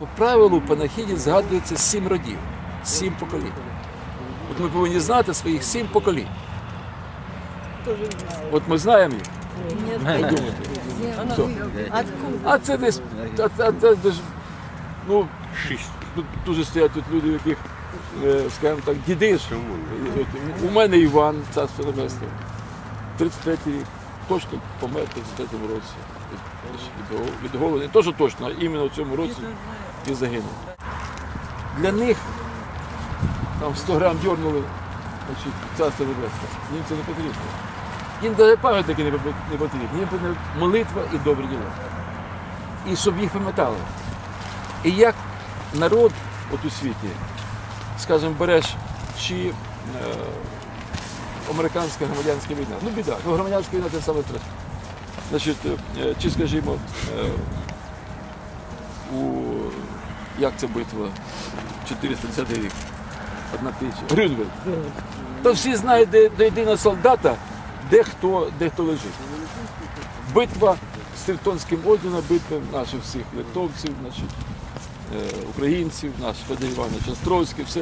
По правилу панахідів згадується сім родів, сім поколінь. От ми повинні знати своїх сім поколінь. От ми знаємо їх. А це десь, а, а, це десь, ну, тут дуже стоять тут люди, у яких, е, скажімо так, діди ж. От У мене Іван, царство небесне, 33-й рік, точно помер в 33-му році. Від, від, від голоду. Не то, що точно, а іменно в цьому році і загинув. Для них там 100 грам дьорнули, значить, царство небесне. Їм це не потрібно. Їм навіть пам'ятники не пот- потрібні. Їм потрібна молитва і добрі діла. І щоб їх пам'ятали. І як народ от у світі, скажімо, береш чи е, американська громадянська війна. Ну, біда, громадянська війна це саме страшне. Значить, е, чи скажімо, е, у як це битва 410 рік, одна тисяча, Грюнвельд. То всі знають, де до єдиного солдата, де хто, де хто лежить. Битва з Тевтонським орденом, битва наших всіх литовців, значить, е, українців, наш Федір Іванович Островський, все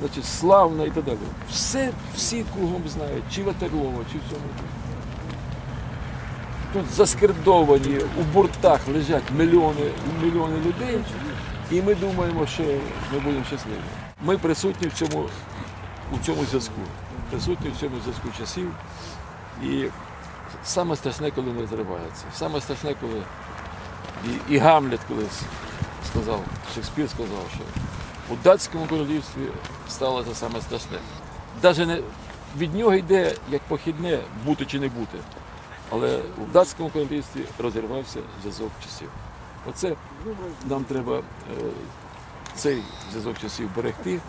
значить, славна і так далі. Все всі кругом знають, чи Ватерлова, чи всьому. Тут заскердовані у бортах лежать мільйони, мільйони людей, і ми думаємо, що ми будемо щасливі. Ми присутні в цьому, у цьому зв'язку, присутні в цьому зв'язку часів. І саме страшне, коли не розривається. Саме страшне, коли і, і Гамлет колись сказав, Шекспір сказав, що у датському королівстві сталося саме страшне. Навіть не від нього йде як похідне бути чи не бути. Але у датському королівстві розірвався зв'язок часів. Оце нам треба е, цей зв'язок часів берегти.